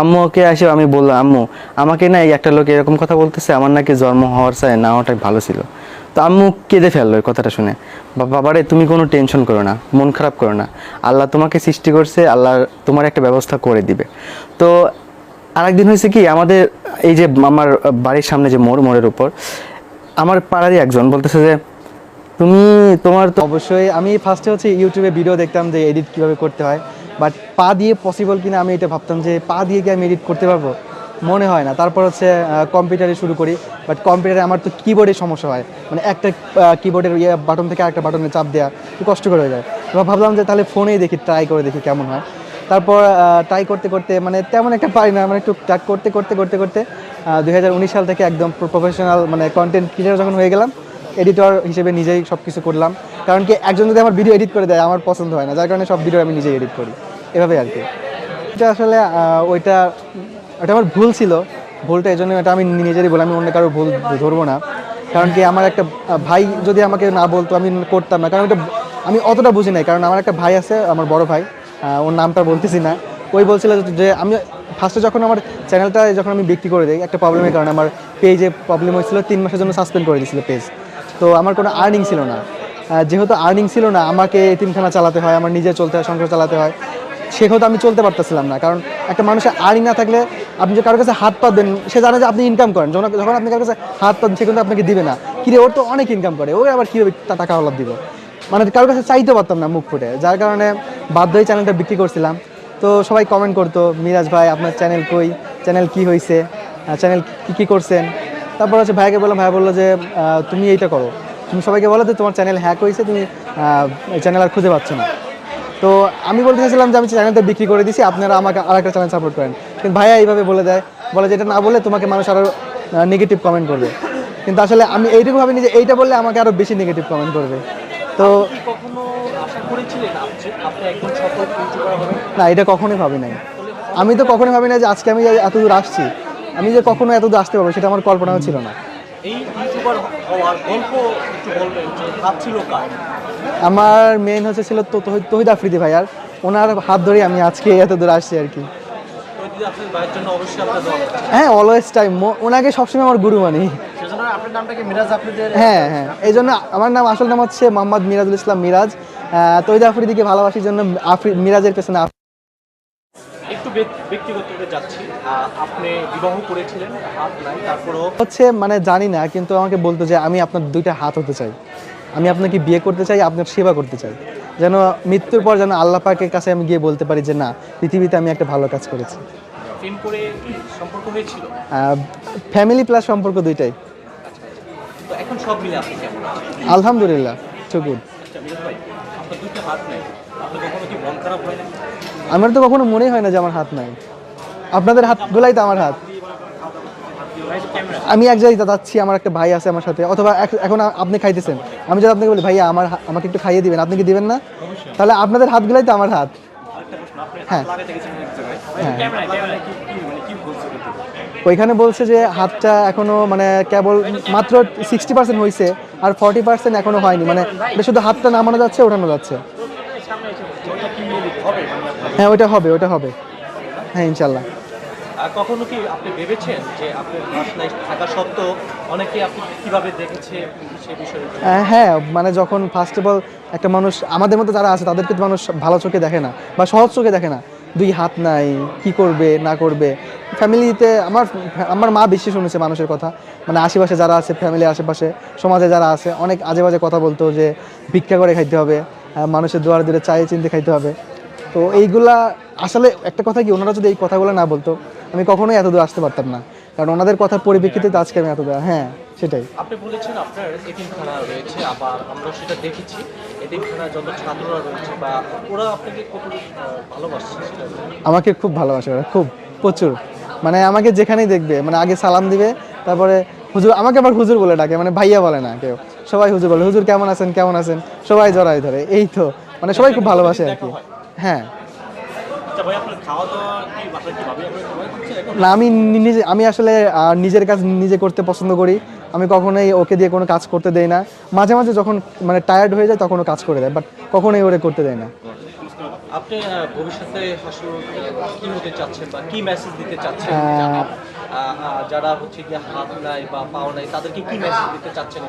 আম্মুকে আসে আমি বললাম, আম্মু, আমাকে না একটা লোক এরকম কথা বলতেছে, আমার নাকি জন্ম হওয়ার চাই, না হওয়াটাই ভালো ছিল। তো আম্মু কেঁদে ফেলল এই কথাটা শুনে। বাবারে, তুমি কোনো টেনশন করো না, মন খারাপ করো না। আল্লাহ তোমাকে সৃষ্টি করছে, আল্লাহ তোমার একটা ব্যবস্থা করে দিবে। তো আরেকদিন হয়েছে কি, আমাদের এই যে আমার বাড়ির সামনে যে মোড়, মোড়ের উপর, আমার পাড়ারই একজন বলতেছে যে, তুমি তোমার তো অবশ্যই, আমি ফার্স্টে হচ্ছে ইউটিউবে ভিডিও দেখতাম যে এডিট কীভাবে করতে হয়। বাট পা দিয়ে পসিবল কিনা আমি এটা ভাবতাম যে পা দিয়ে কি আমি এডিট করতে পারব? মনে হয় না। তারপর হচ্ছে কম্পিউটারে শুরু করি। বাট কম্পিউটারে আমার তো কিবোর্ডের সমস্যা হয়। মানে একটা কিবোর্ডের ইয়ে বাটন থেকে আরেকটা বাটনে চাপ দেওয়া কষ্টকর হয়ে যায়। এবার ভাবলাম যে তাহলে ফোনেই দেখি ট্রাই করে দেখি কেমন হয়। তারপর ট্রাই করতে করতে মানে তেমন একটা পারি না। মানে একটু ট্রাক করতে করতে করতে করতে দু হাজার উনিশ সাল থেকে একদম প্রফেশনাল মানে কন্টেন্ট ক্রিয়েটার যখন হয়ে গেলাম এডিটর হিসেবে নিজেই সব কিছু করলাম। কারণ কি, একজন যদি আমার ভিডিও এডিট করে দেয়, আমার পছন্দ হয় না। যার কারণে সব ভিডিও আমি নিজেই এডিট করি। এভাবে আর কি। এটা আসলে ওইটা ওটা আমার ভুল ছিল। ভুলটা এই জন্য এটা আমি নিজেরই বলে, আমি অন্য কারও ভুল ধরবো না। কারণ কি, আমার একটা ভাই যদি আমাকে না বলতো, আমি করতাম না। কারণ এটা আমি অতটা বুঝি নাই। কারণ আমার একটা ভাই আছে, আমার বড় ভাই ওর নামটা বলতেছি না। ওই বলছিল যে আমি ফার্স্টে যখন আমার চ্যানেলটা যখন আমি বিক্রি করে দিই, একটা প্রবলেমের কারণে আমার পেজে প্রবলেম হয়েছিল, তিন মাসের জন্য সাসপেন্ড করে দিয়েছিল পেজ তো আমার কোনো আর্নিং ছিল না। যেহেতু আর্নিং ছিল না, আমাকে তিনখানা চালাতে হয়, আমার নিজে চলতে হয়, সংসার চালাতে হয়। সেহেতু আমি চলতে পারতেছিলাম না। কারণ একটা মানুষের আর্নিং না থাকলে আপনি যে কারোর কাছে হাত পা দেন, সে জানে যে আপনি ইনকাম করেন। যখন যখন আপনি কারোর কাছে হাত পাবেন সে কিন্তু আপনাকে দিবে না। কিরে, ওর তো অনেক ইনকাম করে। ওই আবার কীভাবে তা- টাকা হলাপ দিব? মানে কারোর কাছে চাইতে পারতাম না মুখ ফুটে। যার কারণে বাধ্য হয়ে চ্যানেলটা বিক্রি করছিলাম। তো সবাই কমেন্ট করতো, মিরাজ ভাই, আপনার চ্যানেল কই? চ্যানেল কি হয়েছে চ্যানেল কি, কী করছেন? তারপর হচ্ছে ভাইকে বললাম ভাই বলল যে তুমি এইটা করো। তুমি সবাইকে বলো যে, তোমার চ্যানেল হ্যাক হয়েছে তুমি চ্যানেল আর খুঁজে পাচ্ছ না। তো আমি বলতে চাইছিলাম যে আমি চ্যানেলটা বিক্রি করে দিছি আপনারা আমাকে আর একটা চ্যানেল সাপোর্ট করেন। কিন্তু ভাইয়া এইভাবে বলে দেয় বলে যে এটা না বলে তোমাকে মানুষ আরও নেগেটিভ কমেন্ট করবে। কিন্তু আসলে আমি এইটুকু ভাবিনি যে এইটা বললে আমাকে আরও বেশি নেগেটিভ কমেন্ট করবে। তো না এটা কখনোই ভাবি নাই। আমি তো কখনোই ভাবি না যে আজকে আমি এত দূর আসছি। আমি যে কখনো এত দূর আসতে পারব সেটা আমার কল্পনাও ছিল না। এই ইউটিউবার হওয়ার গল্প একটু বলবেন যে হাত ছিল কার? আমার মেন হচ্ছে ছিল তহিদ- আফ্রিদি ভাইয়ার ওনার হাত ধরে আমি আজকে এত দূর আসছি আর কি। হ্যাঁ অলওয়েজ টাইম ওনাকে সবসময় আমার গুরু মানি। হ্যাঁ হ্যাঁ। এই জন্য আমার নাম আসল নাম হচ্ছে মোহাম্মদ মিরাজুল ইসলাম মিরাজ। তহিদ আফ্রিদিকে ভালোবাসির জন্য আফ্রি মিরাজের পেছনে আপনি বিবাহ করেছিলেন হাত নাই তারপরও হচ্ছে মানে জানি না কিন্তু আমাকে বলতো যে আমি আপনার দুইটা হাত হতে চাই। আমি আপনাকে বিয়ে করতে চাই আপনার সেবা করতে চাই। যেন মৃত্যুর পর যেন আল্লাহ পাকের কাছে আমি গিয়ে বলতে পারি যে না পৃথিবীতে আমি একটা ভালো কাজ করেছি। ফ্যামিলি প্লাস সম্পর্ক দুইটাই? আলহামদুলিল্লাহ গুড আচ্ছা হাত মন হয় আমার তো কখনো মনেই হয় না যে আমার হাত নাই। আপনাদের হাতগুলাই তো আমার হাত। আমি এক জায়গায় যাচ্ছি আমার একটা ভাই আছে আমার সাথে অথবা এখন আপনি খাইতেছেন। আমি যদি আপনাকে বলি ভাইয়া আমার আমাকে একটু খাইয়ে দিবেন আপনি কি দিবেন না? তাহলে আপনাদের হাতগুলাই তো আমার হাত। হ্যাঁ। ওইখানে বলছে যে হাতটা এখনও মানে কেবল মাত্র সিক্সটি পার্সেন্ট হয়েছে আর ফর্টি পার্সেন্ট এখনও হয়নি। মানে শুধু হাতটা নামানো যাচ্ছে ওঠানো যাচ্ছে? হ্যাঁ ওইটা হবে ওইটা হবে। হ্যাঁ ইনশাল্লাহ। কখনো কি আপনি ভেবেছেন যে আপনার থাকা সত্ত্বেও অনেকে আপনি কীভাবে দেখেছে সে বিষয়ে? হ্যাঁ মানে যখন ফার্স্ট অফ অল একটা মানুষ, আমাদের মধ্যে যারা আছে, তাদেরকে মানুষ ভালো চোখে দেখে না বা সহজ চোখে দেখে না। দুই হাত নাই, কি করবে, না করবে। ফ্যামিলিতে আমার আমার মা বেশি শুনেছে মানুষের কথা। মানে আশেপাশে যারা আছে ফ্যামিলির আশেপাশে, সমাজে যারা আছে, অনেক আজে বাজে কথা বলতো যে ভিক্ষা করে খাইতে হবে মানুষের দুয়ারে দুয়ারে চায়ে চিনতে খাইতে হবে। তো এইগুলা আসলে একটা কথা কি ওনারা যদি এই কথাগুলো না বলতো আমি কখনোই এত দূর আসতে পারতাম না। কারণ ওনাদের কথার পরিপ্রেক্ষিতে তো আজকে আমি এত দূর হ্যাঁ সেটাই। আপনি বলেছেন আপনার এতিমখানা রয়েছে আবার আমরা সেটা দেখেছি এতিমখানা যত ছাত্ররা রয়েছে বা ওরা আপনাকে কত আহ, ভালোবাসছে আমাকে খুব ভালোবাসে ওরা খুব প্রচুর। মানে আমাকে যেখানেই দেখবে মানে আগে সালাম দিবে তারপরে হুজুর আমাকে আবার হুজুর বলে ডাকে মানে ভাইয়া বলে না কেউ। সবাই হুজুর বলে হুজুর কেমন আছেন কেমন আছেন? সবাই জড়াই ধরে এই তো। মানে সবাই খুব ভালোবাসে আর কি। হ্যাঁ। আচ্ছা না আমি নিজে আমি আসলে নিজের কাজ নিজে করতে পছন্দ করি। আমি কখনোই ওকে দিয়ে কোনো কাজ করতে দেই না। মাঝে মাঝে যখন মানে টায়ার্ড হয়ে যায় তখন ও কাজ করে দেয় বাট কখনোই ওরে করতে দেয় না। আপনি ভবিষ্যতে আসলে কি হতে চাচ্ছেন বা কি মেসেজ দিতে চাচ্ছেন? যারা হচ্ছে হাত নাই বা পাও নাই তাদেরকে কি মেসেজ দিতে চাচ্ছেন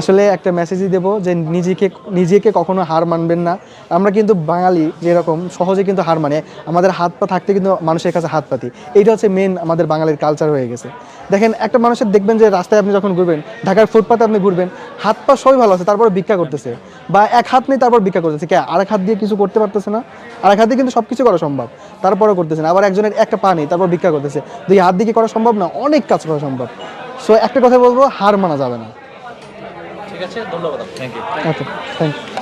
আসলে একটা মেসেজই দেবো যে নিজেকে নিজেকে কখনো হার মানবেন না। আমরা কিন্তু বাঙালি যেরকম সহজে কিন্তু হার মানে আমাদের হাত পা থাকতে কিন্তু মানুষের কাছে হাত পাতি। এইটা হচ্ছে মেন আমাদের বাঙালির কালচার হয়ে গেছে। দেখেন একটা মানুষের দেখবেন যে রাস্তায় আপনি যখন ঘুরবেন ঢাকার ফুটপাতে আপনি ঘুরবেন হাত পা সবই ভালো আছে তারপর ভিক্ষা করতেছে। বা এক হাত নেই তারপর ভিক্ষা করতেছে। কে? আরেক হাত দিয়ে কিছু করতে পারতেছে না। আরেক হাত দিয়ে কিন্তু সব কিছু করা সম্ভব। তারপরেও করতেছে না। আবার একজনের একটা পা নেই তারপর ভিক্ষা করতেছে। দুই হাত দিয়ে করা সম্ভব না? অনেক কাজ করা সম্ভব। সো একটা কথা বলব হার মানা যাবে না। ঠিক আছে ধন্যবাদ thank you okay thank you